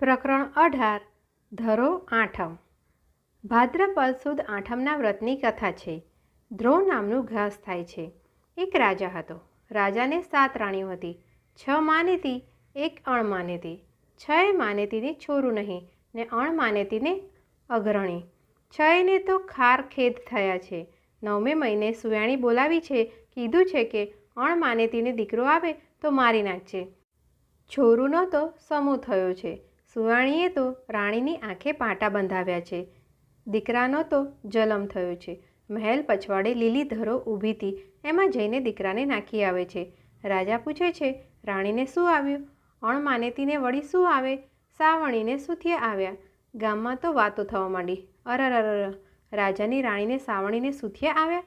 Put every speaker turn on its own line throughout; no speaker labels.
પ્રકરણ અઢાર, ધરો આઠમ. ભાદ્રપદ સુદ આઠમના વ્રતની કથા છે. ધ્રોવ નામનું ઘાસ થાય છે. એક રાજા હતો. રાજાને સાત રાણીઓ હતી. છ માનેતી, એક અણમાનેતી છએ માનેતીને છોરું નહીં ને અણમાનેતીને અગ્રણી. છએને તો ખાર ખેદ થયા છે. નવમે મહિને સુયાણી બોલાવી છે, કીધું છે કે અણમાનેતીને દીકરો આવે તો મારી નાખજે. છોરુનો તો સમૂહ થયો છે. સુવાણીએ તો રાણીની આંખે પાટા બંધાવ્યા છે. દીકરાનો તો જલમ થયો છે. મહેલ પછવાડે લીલી ધરો ઊભી હતી એમાં જઈને દીકરાને નાખી આવે છે. રાજા પૂછે છે, રાણીને શું આવ્યું? અણમાનેતીને વળી શું આવે? સાવણીને સુથિયા આવ્યા? ગામમાં તો વાતો થવા માંડી. અરર રાજાની રાણીને સાવણીને સુથિયા આવ્યા?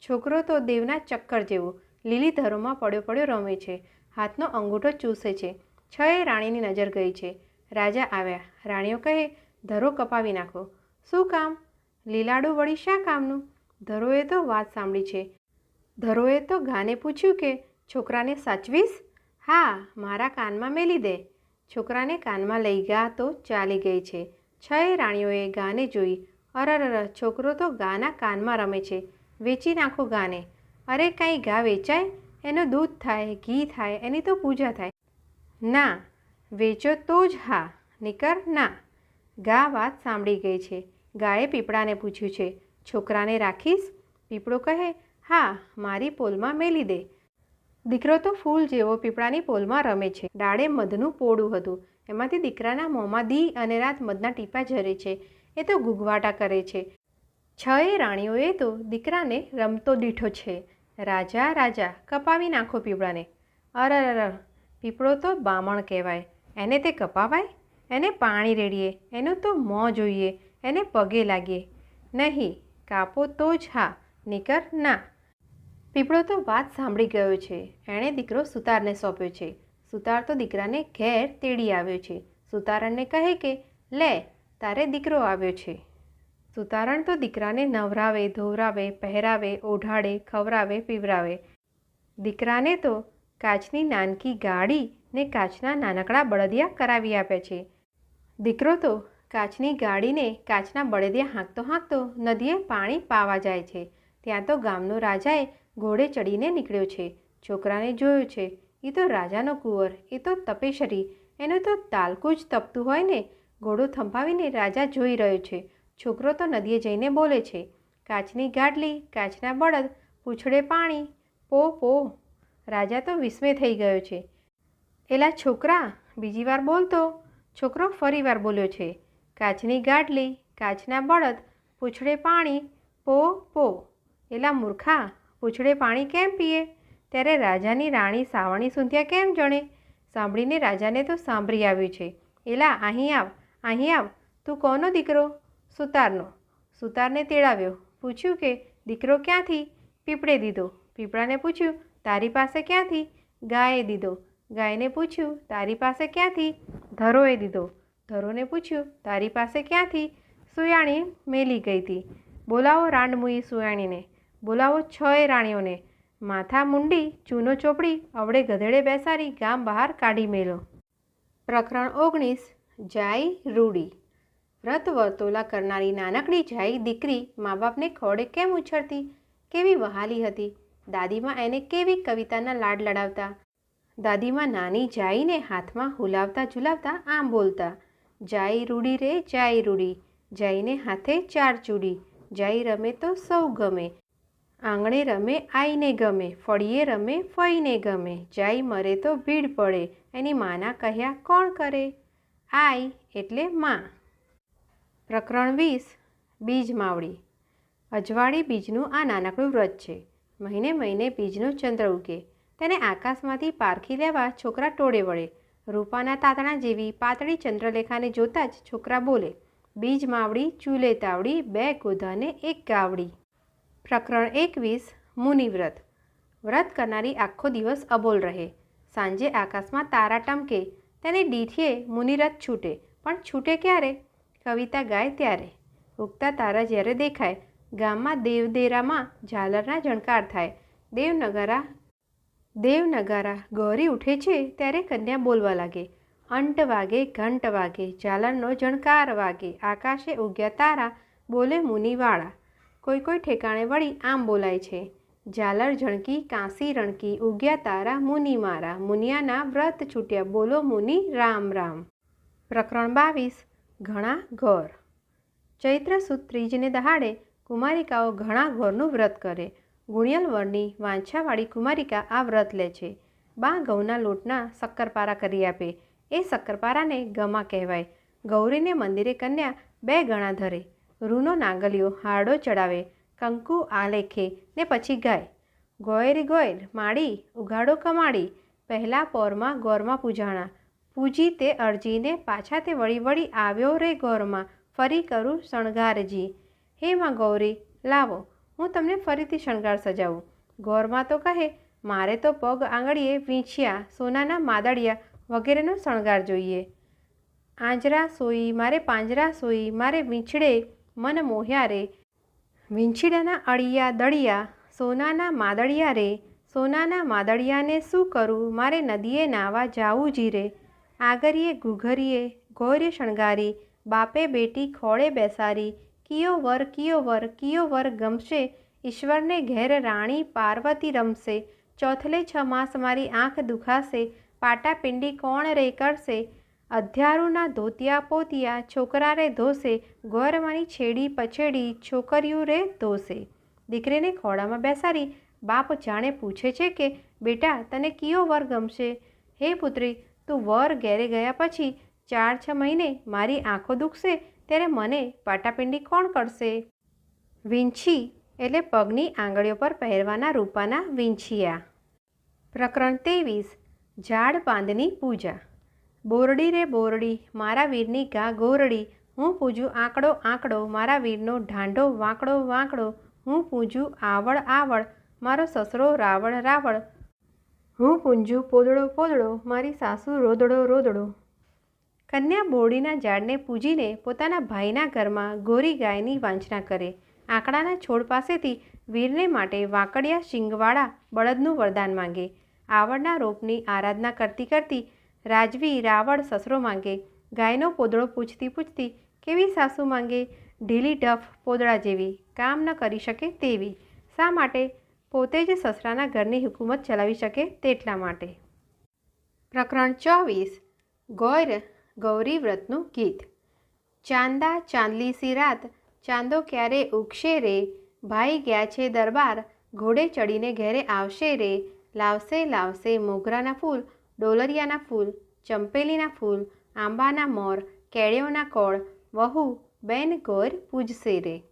છોકરો તો દેવના ચક્કર જેવો. લીલી ધરોમાં પડ્યો પડ્યો રમે છે. હાથનો અંગૂઠો ચૂસે છે. છએ રાણીની નજર ગઈ છે. રાજા આવ્યા. રાણીઓ કહે, ધરો કપાવી નાખો. શું કામ? લીલાડું વળી શા કામનું? ધરોએ તો વાત સાંભળી છે. ધરોએ તો ગાને પૂછ્યું કે, છોકરાને સાચવીશ? હા, મારા કાનમાં મેલી દે. છોકરાને કાનમાં લઈ ગયા તો ચાલી ગઈ છે. છએ રાણીઓએ ગાને જોઈ. અરરર છોકરો તો ગાના કાનમાં રમે છે. વેચી નાખો ગાને. અરે, કાંઈ ગા વેચાય? એનું દૂધ થાય, ઘી થાય, એની તો પૂજા થાય. ના વેચો તો જ હા, નિકર ના. ગા વાત સાંભળી ગઈ છે. ગાએ પીપળાને પૂછ્યું છે, છોકરાને રાખીશ? પીપળો કહે, હા, મારી પોલમાં મેલી દે. દીકરો તો ફૂલ જેવો પીપળાની પોલમાં રમે છે. ડાળે મધનું પોળું હતું. એમાંથી દીકરાના મોંમાં દી અને રાત મધના ટીપા ઝરે છે. એ તો ગુગવાટા કરે છે. છએ રાણીઓએ તો દીકરાને રમતો દીઠો છે. રાજા રાજા, કપાવી નાખો પીપળાને. અર પીપળો તો બામણ કહેવાય. એને તે કપાવાય? એને પાણી રેડીએ. એનું તો મોં જોઈએ. એને પગે લાગીએ. નહીં, કાપો તો જ હા, નીકર ના. પીપળો તો વાત સાંભળી ગયો છે. એણે દીકરો સુતારને સોંપ્યો છે. સુતાર તો દીકરાને ઘેર તેડી આવ્યો છે. સુતારણને કહે કે, લે, તારે દીકરો આવ્યો છે. સુતારણ તો દીકરાને નવરાવે, ધોવરાવે, પહેરાવે ઓઢાડે ખવરાવે, પીવરાવે. દીકરાને તો કાચની નાનકી ગાડી ને કાચના નાનકડા બળદિયા કરાવી આપે છે. દીકરો તો કાચની ગાડીને કાચના બળદિયા હાંકતો હાંકતો નદીએ પાણી પાવા જાય છે. ત્યાં તો ગામનો રાજાએ ઘોડે ચડીને નીકળ્યો છે. છોકરાને જોયું છે. એ તો રાજાનો કુંવર એ તો તપેશરી એનું તો તાલકું જ તપતું હોય ને ઘોડો થંભાવીને રાજા જોઈ રહ્યો છે. છોકરો તો નદીએ જઈને બોલે છે, કાચની ગાડલી, કાચના બળદ, પૂછડે પાણી, પો પો. રાજા તો વિસ્મય થઈ ગયો છે. એલા છોકરા, બીજી વાર બોલતો છોકરો ફરીવાર બોલ્યો છે. કાચની ગાડલી કાચના બળદ, પૂછડે પાણી, પો પો. એલા મૂર્ખા, પૂછડે પાણી કેમ પીએ? ત્યારે રાજાની રાણી સાવણી સુંધ્યા કેમ જણે? સાંભળીને રાજાને તો સાંભળી આવ્યું છે. એલા, અહીં આવ અહીં આવ. તું કોનો દીકરો? સુતારનો. સુતારને તેડાવ્યો. પૂછ્યું કે, દીકરો ક્યાંથી? પીપળે દીધો. પીપળાને પૂછ્યું, તારી પાસે ક્યાંથી? ગાયે દીધો. ગાયને પૂછ્યું, તારી પાસે ક્યાંથી? ધરોએ દીધો. ધરોને પૂછ્યું, તારી પાસે ક્યાંથી? સુયાણી મેલી ગઈ હતી. બોલાવો રાંડમુઈ સુયાણીને. બોલાવો છએ રાણીઓને. માથા મુંડી, ચૂનો ચોપડી, અવળે ગધેડે બેસાડી ગામ બહાર કાઢી મેલો. પ્રકરણ ઓગણીસ જાય રૂડી. વ્રત વર્તોલા કરનારી નાનકડી જાય દીકરી મા બાપને ખોડે કેમ ઉછળતી? કેવી વહાલી હતી? દાદીમાં એને કેવી કવિતાના લાડ લડાવતા? દાદીમાં નાની જાઈને હાથમાં હુલાવતા ઝુલાવતા આમ બોલતા જાઈ રૂડી રે જાઈ રૂડી, જાઈને હાથે ચાર ચૂડી, જાય રમે તો સૌ ગમે, આંગણે રમે, આઈને ગમે, ફળીએ રમે, ફઈને ગમે જાઈ મરે તો ભીડ પડે, એની માના કહ્યા કોણ કરે? આઈ એટલે માં. પ્રકરણ વીસ, બીજ માવડી. અજવાળી બીજનું આ નાનકડું વ્રત છે. મહિને મહિને બીજનો ચંદ્ર ઉગે. તેને આકાશમાંથી પારખી લેવા છોકરા ટોળે વળે. રૂપાના તાતણા જેવી પાતળી ચંદ્રલેખાને જોતાં જ છોકરા બોલે, બીજ માવડી, ચૂલે તાવડી, બે ગોધાને એક ગાવડી. પ્રકરણ એકવીસ, મુનિવ્રત. વ્રત કરનારી આખો દિવસ અબોલ રહે. સાંજે આકાશમાં તારા ટમકે, તેને ડીઠીએ મુનિરથ છૂટે. પણ છૂટે ક્યારે? કવિતા ગાય ત્યારે. ઉગતા તારા જ્યારે દેખાય, ગામમાં દેવદેરામાં ઝાલરના જણકાર થાય. દેવનગારા દેવનગારા ગૌરી ઉઠે છે ત્યારે કન્યા બોલવા લાગે. અંટ વાગે, ઘંટ વાગે, ઝાલરનો જણકાર વાગે, આકાશે ઉગ્યા તારા, બોલે મુનિવાળા. કોઈ કોઈ ઠેકાણે વળી આમ બોલાય છે. ઝાલર ઝણકી કાંસી રણકી, ઉગ્યા તારા, મુનિ મારા, મુનિયાના વ્રત છૂટ્યા, બોલો મુનિ, રામ રામ. પ્રકરણ બાવીસ, ઘણા ઘર. ચૈત્ર સુદ ત્રીજને દહાડે કુમારિકાઓ ઘણા ઘરનું વ્રત કરે. ગુણિયલ વરની વાંછાવાળી કુમારિકા આ વ્રત લે છે. બા ઘઉંના લોટના શક્કરપારા કરી આપે. એ શક્કરપારાને ગમા કહેવાય. ગૌરીને મંદિરે કન્યા બે ગણા ધરે. રૂનો નાગલિયો હાડો ચડાવે. કંકુ આલેખે ને પછી ગાય. ગોયરી ગોયર માડી, ઉઘાડો કમાડી. પહેલાં પોરમાં ગોરમાં પૂજાણા. પૂજી તે અરજીને પાછા તે વળી વળી આવ્યો રે ગોરમાં. ફરી કરું શણગારજી. હે માં ગૌરી, લાવો. હું તમને ફરીથી શણગાર સજાવું. ગોરમાં તો કહે, મારે તો પગ આંગળીએ વીંછ્યા, સોનાના માદળિયા વગેરેનો શણગાર જોઈએ. આંજરા સોઈ, મારે પાંજરા સોઈ, મારે વીંછડે મન મોહ્યા રે. વીંછીડાના અળિયા દળિયા, સોનાના માદળિયા રે. સોનાના માદળિયાને શું કરું? મારે નદીએ નાવા જાવું જીરે આગરીએ, ઘૂઘરીએ ગોરે શણગારી, બાપે બેટી ખોળે બેસારી કિયો વર કિયો વર કિયો વર ગમશે? ઈશ્વરને ઘેર રાણી પાર્વતી રમશે. ચોથલે છ માસ મારી આંખ દુખાશે. પાટાપિંડી કોણ રે કરશે? અધ્યારુના ધોતિયા પોતિયા છોકરા રે ધોશે ગોરમાની છેડી પછેડી છોકરીયું રે ધોશે. દીકરીને ખોળામાં બેસાડી. બાપ જાણે પૂછે છે કે, બેટા, તને કયો વર ગમશે? હે પુત્રી, તું વર ઘેરે ગયા પછી ચાર છ મહિને મારી આંખો દુખશે? ત્યારે મને પાટાપિંડી કોણ કરશે? વીંછી એટલે પગની આંગળીઓ પર પહેરવાના રૂપાના વીંછિયા. પ્રકરણ ત્રેવીસ, ઝાડ પાંદની પૂજા. બોરડી રે બોરડી, મારા વીરની ગા ગોરડી હું પૂજું આંકડો આંકડો, મારા વીરનો ઢાંઢો વાંકડો વાંકડો, હું પૂજું આવડ આવડ મારો સસરો રાવણ રાવણ હું પૂંજું પોદળો પોદળો, મારી સાસુ રોદડો રોદડો કન્યા બોરડીના ઝાડને પૂજીને પોતાના ભાઈના ઘરમાં ગોરી ગાયની વાંચના કરે. આંકડાના છોડ પાસેથી વીરને માટે વાંકડિયા શિંગવાળા બળદનું વરદાન માંગે. આવડના રોપની આરાધના કરતી કરતી રાજવી રાવળ સસરો માંગે. ગાયનો પોદળો પૂછતી પૂછતી કેવી સાસુ માંગે? ઢીલી ડફ પોદળા જેવી, કામ ન કરી શકે તેવી. શા માટે? પોતે જ સસરાના ઘરની હુકુમત ચલાવી શકે તેટલા માટે. પ્રકરણ ચોવીસ. ગૌર ગૌરી વ્રતનું ગીત. ચાંદા ચાંદલી સી રાત, ચાંદો ક્યારે ઉગશે રે? ભાઈ ગયા છે દરબાર, ઘોડે ચડીને ઘેરે આવશે રે? લાવશે લાવશે મોગરાના ફૂલ, ડોલરિયાના ફૂલ, ચંપેલીના ફૂલ, આંબાના મોર, કેળીઓના કોળ, વહુ, બેન ગોર પૂજશે રે.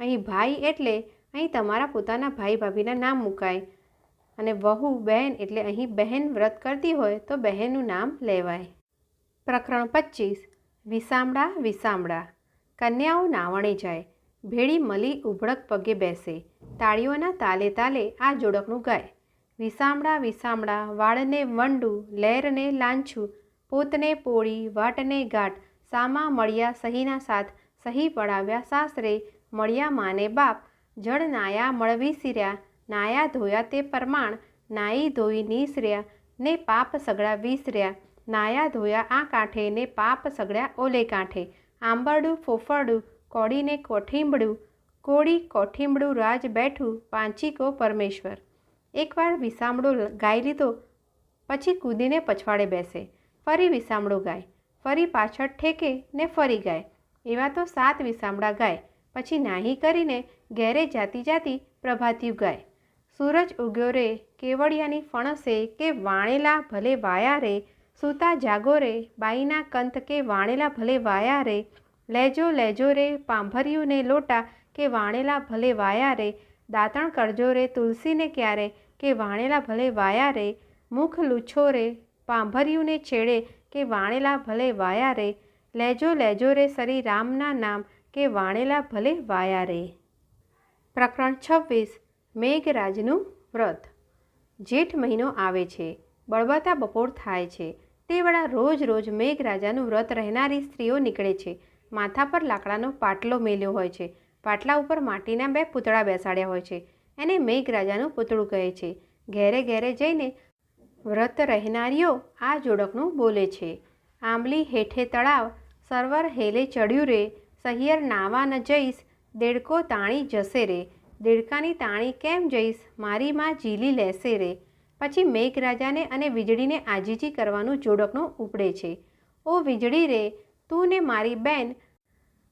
અહીં ભાઈ એટલે અહીં તમારા પોતાના ભાઈ ભાભીના નામ મુકાય. અને વહુ બહેન એટલે અહીં બહેન વ્રત કરતી હોય તો બહેનનું નામ લેવાય. પ્રકરણ પચીસ, વિસામડા વિસામડા. કન્યાઓ નાવણે જાય. ભેળી મલી ઉભળક પગે બેસે. તાળીઓના તાલે તાલે આ જોડકનું ગાય. વિસામડા વિસામડા, વાળને વંડું, લહેરને લાંછું, પોતને પોળી, વાટને ગાંઠ, સામા મળ્યા સહીના સાથ, સહી પડાવ્યા સાસરે, મળ્યા માને બાપ, જળ નાયા મળવી સિર્યા, નાયા ધોયા તે પરમાણ, નાઈ ધોઈ નીસર્યા, ને પાપ સગડા વિસર્યા નાયા ધોયા આ કાંઠે ને પાપ સગડ્યા ઓલે કાંઠે. આંબરડું ફોફડું કોડીને કોઠીંબડું કોડી કોઠીંબડું રાજ બેઠું પાંચીકો પરમેશ્વર. એકવાર વિસામડો ગાઈ લીધો, પછી કૂદીને પછવાડે બેસે. ફરી વિસામડો ગાય, ફરી પાછળ ઠેકે ને ફરી ગાય. એવા તો સાત વિસામડા ગાય, પછી નાહી કરીને ઘેરે જાતી જાતી પ્રભાતિયું ગાય. સૂરજ ઉગ્યો રે, કેવડિયાની ફણસે કે વાણેલા ભલે વાયા રે સૂતા જાગો રે, બાઈના કંથ કે વાણેલા ભલે વાયા રે, લેજો લેજો રે પાંભર્યું ને લોટા કે વાણેલા ભલે વાયા રે, દાંતણ કરજો રે તુલસીને ક્યારે કે વાણેલા ભલે વાયા રે, મુખ લૂછો રે, પાંભર્યુંને છેડે કે વાણેલા ભલે વાયા રે, લેજો લેજો રે સરી રામના નામ કે વાણેલા ભલે વાયા રે. પ્રકરણ છવ્વીસ, મેઘરાજનું વ્રત. જેઠ મહિનો આવે છે બળવાતા બપોર થાય છે. તે વેળા રોજ રોજ મેઘરાજાનું વ્રત રહેનારી સ્ત્રીઓ નીકળે છે. માથા પર લાકડાનો પાટલો મેલ્યો હોય છે. પાટલા ઉપર માટીના બે પૂતળા બેસાડ્યા હોય છે. એને મેઘરાજાનું પૂતળું કહે છે. ઘેરે ઘેરે જઈને વ્રત રહેનારીઓ આ જોડકનું બોલે છે. આંબલી હેઠે તળાવ, સર્વર હેલે ચડ્યું રે, સહિયર નાવા ન જઈશ, દેડકો તાણી જશે રે. દેડકાની તાણી કેમ જઈશ, મારી માં ઝીલી લેશે રે. પછી મેઘરાજાને અને વીજળીને આજીજી કરવાનું જોડકનું ઉપડે છે. ઓ વીજળી રે, તું ને મારી બેન,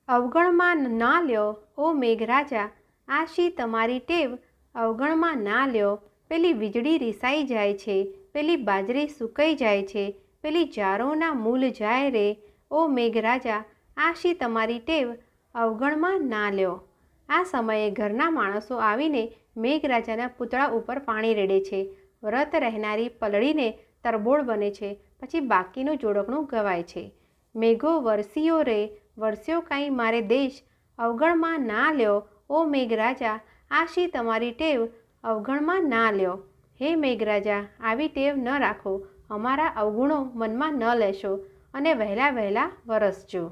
અવગણમાં ના લ્યો. ઓ મેઘરાજા, આ શી તમારી ટેવ? અવગણમાં ના લ્યો. પેલી વીજળી રિસાઈ જાય છે, પેલી બાજરી સુકાઈ જાય છે, પેલી જારોના મૂલ જાય રે. ઓ મેઘરાજા, આ શી તમારી ટેવ? અવગણમાં ના લ્યો. આ સમયે ઘરના માણસો આવીને મેઘરાજાના પૂતળા ઉપર પાણી રેડે છે. વ્રત રહેનારી પલળીને તરબોળ બને છે, પછી બાકીનું જોડકણું ગવાય છે. મેઘો વરસીઓ રે, વરસ્યો કાંઈ મારે દેશ, અવગણમાં ના લ્યો, ઓ મેઘરાજા આ શી તમારી ટેવ, અવગણમાં ના લ્યો. હે મેઘરાજા, આવી ટેવ ન રાખો, અમારા અવગુણો મનમાં ન લેશો, અને વહેલા વહેલા વરસજો.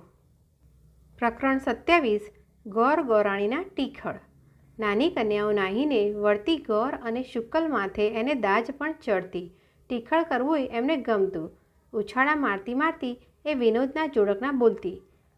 પ્રકરણ સત્યાવીસ, ગોર ગોરાણીના ટીખળ. નાની કન્યાઓ નાહીને વળતી ગોર અને શુકલ માથે એને દાજ પણ ચડતી. ટીખળ કરવું એમને ગમતું. ઉછાળા મારતી મારતી એ વિનોદના જોડકના બોલતી.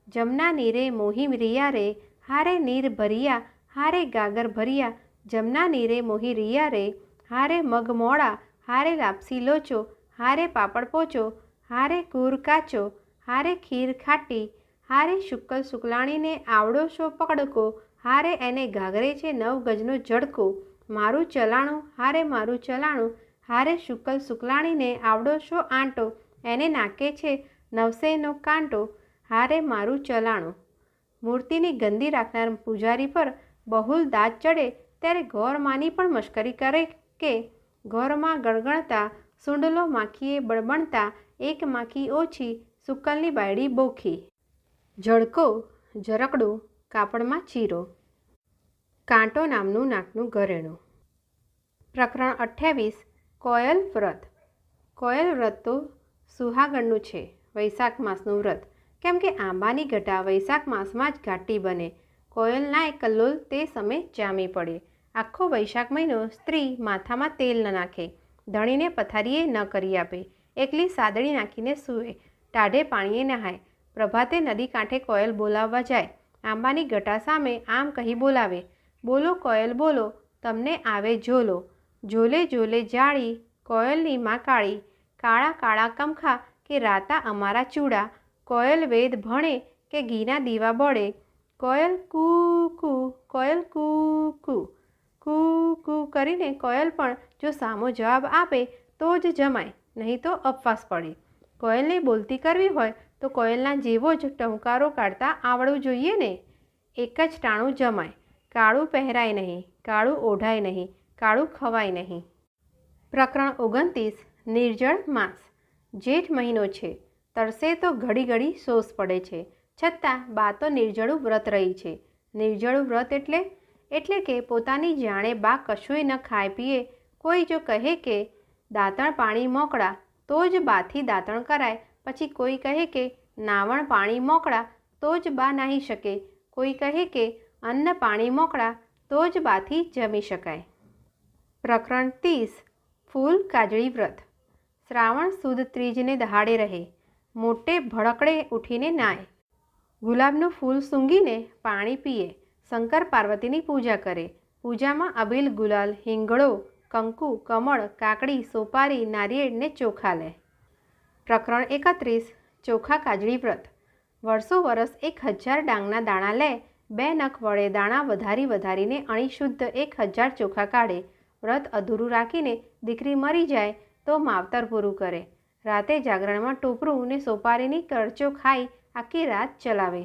જમના નીરે મોહિમ રિયા રે હારે નીર ભરિયા, હારે ગાગર ભરિયા. જમના નીરે મોહી રિયા રે હારે મગ મોડા હારે લાપસી લોચો, હારે પાપડ પોચો, હારે કૂર કાચો, હારે ખીર ખાટી, હારે શુકલ શુકલાણીને આવડો શો પકડકો હારે એને ઘાઘરે છે નવ ગજનો ઝડકો. મારું ચલાણું, હારે મારું ચલાણું, હારે શુકલ શુકલાણીને આવડો શો આંટો. એને નાકે છે નવસેનો કાંટો, હારે મારું ચલાણું. મૂર્તિની ગંદી રાખનાર પૂજારી પર બહુલ દાંત ચડે, ત્યારે ગૌરમાની પણ મશ્કરી કરે કે ગૌરમાં ગણગણતા, સુંડલો માખીએ બળબણતા, એક માખી ઓછી સુકલની બાયડી બોખી. જડકો જરકડું કાપડમાં ચીરો. કાંટો નામનું નાકનું ઘરેણું. પ્રકરણ અઠ્યાવીસ, કોયલ વ્રત. કોયલ વ્રત તો સુહાગણનું છે, વૈશાખ માસનું વ્રત. કેમ કે આંબાની ઘટા વૈશાખ માસમાં જ ઘાટી બને. કોયલના કલ્લોલ તે સમયે જામી પડે. આખો વૈશાખ મહિનો સ્ત્રી માથામાં તેલ ન નાખે. ધણીને પથારીએ ન કરી આપે. એકલી સાદડી નાખીને સૂવે. ટાઢે પાણીએ નહાય. પ્રભાતે નદી કાંઠે કોયલ બોલાવવા જાય. આંબાની ગટા સામે આમ કહી બોલાવે, બોલો કોયલ, બોલો, તમને આવે ઝોલો. ઝોલે ઝોલે જાળી, કોયલની માં કાળી, કાળા કાળા કમખા કે રાતા અમારા ચૂડા. કોયલ વેદ ભણે કે ઘીના દીવા બળે. કોયલ કૂ, કુ, કોયલ કૂ, કુ. કૂ, કુ કરીને કોયલ પણ જો સામો જવાબ આપે તો જ જમાય, નહીં તો અપવાસ પડે. કોયલને બોલતી કરવી હોય તો કોયલના જેવો જ ટહુકારો કાઢતા આવડવું જોઈએ ને? એક જ ટાણું જમાય. કાળું પહેરાય નહીં, કાળું ઓઢાય નહીં, કાળું ખવાય નહીં. પ્રકરણ ઓગણત્રીસ, નિર્જળ માસ. જેઠ મહિનો છે. તરસે તો ઘડી ઘડી સોસ પડે છે. છતાં બા તો નિર્જળું વ્રત રહી છે. નિર્જળું વ્રત એટલે? એટલે કે પોતાની જાણે બા કશુંય ન ખાય પીએ. કોઈ જો કહે કે, દાંતણ પાણી મોકળા, તો જ બાથી દાંતણ કરાય. પછી કોઈ કહે કે નાવણ પાણી મોકળા તો જ બા નાહી શકે. કોઈ કહે કે અન્ન પાણી મોકળા તો જ બાથી જમી શકાય. પ્રકરણ ત્રીસ. ફૂલ કાજળી વ્રત. શ્રાવણ સુદ ત્રીજને દહાડે રહે. મોટે ભડકડે ઉઠીને નાય. ગુલાબનું ફૂલ સૂંઘીને પાણી પીએ. શંકર પાર્વતીની પૂજા કરે. પૂજામાં અબીલ ગુલાલ, હિંગળો, કંકુ, કમળ, કાકડી, સોપારી નારિયેળ ને ચોખા લે. પ્રકરણ એકત્રીસ, ચોખા કાજળી વ્રત. વર્ષો વરસ એક હજાર ડાંગના દાણા લે, બે નખ વડે દાણા વધારી વધારીને અણી શુદ્ધ એક હજાર ચોખા કાઢે. વ્રત અધૂરું રાખીને દીકરી મરી જાય તો માવતર પૂરું કરે. રાતે જાગરણમાં ટોપરું ને સોપારીની કરચો ખાઈ આખી રાત ચલાવે.